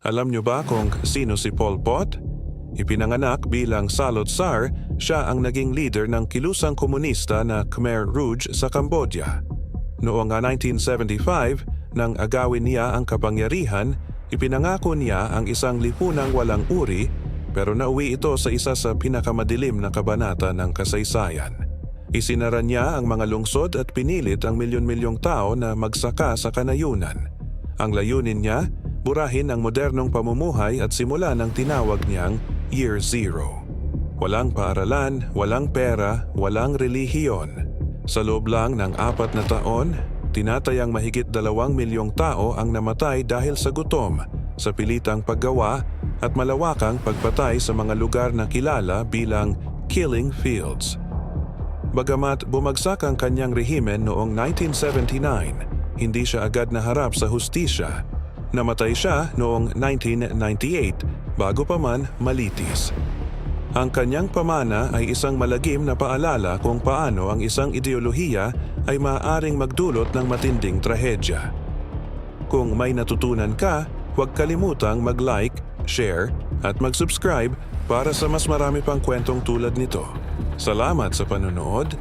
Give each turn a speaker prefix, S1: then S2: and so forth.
S1: Alam niyo ba kung sino si Pol Pot? Ipinanganak bilang Salot Sar, siya ang naging leader ng kilusang komunista na Khmer Rouge sa Cambodia. Noong nga 1975, nang agawin niya ang kapangyarihan, ipinangako niya ang isang lipunang walang uri pero nauwi ito sa isa sa pinakamadilim na kabanata ng kasaysayan. Isinara niya ang mga lungsod at pinilit ang milyon-milyong tao na magsaka sa kanayunan. Ang layunin niya, burahin ang modernong pamumuhay at simula ng tinawag niyang Year Zero. Walang paaralan, walang pera, walang relihiyon. Sa loob lang ng apat na taon, tinatayang mahigit dalawang milyong tao ang namatay dahil sa gutom, sa pilitang paggawa at malawakang pagpatay sa mga lugar na kilala bilang killing fields. Bagamat bumagsak ang kanyang rehimen noong 1979, hindi siya agad naharap sa hustisya. Namatay siya noong 1998 bago pa man malitis. Ang kanyang pamana ay isang malagim na paalala kung paano ang isang ideolohiya ay maaaring magdulot ng matinding trahedya. Kung may natutunan ka, huwag kalimutang mag-like, share, at mag-subscribe para sa mas marami pang kwentong tulad nito. Salamat sa panonood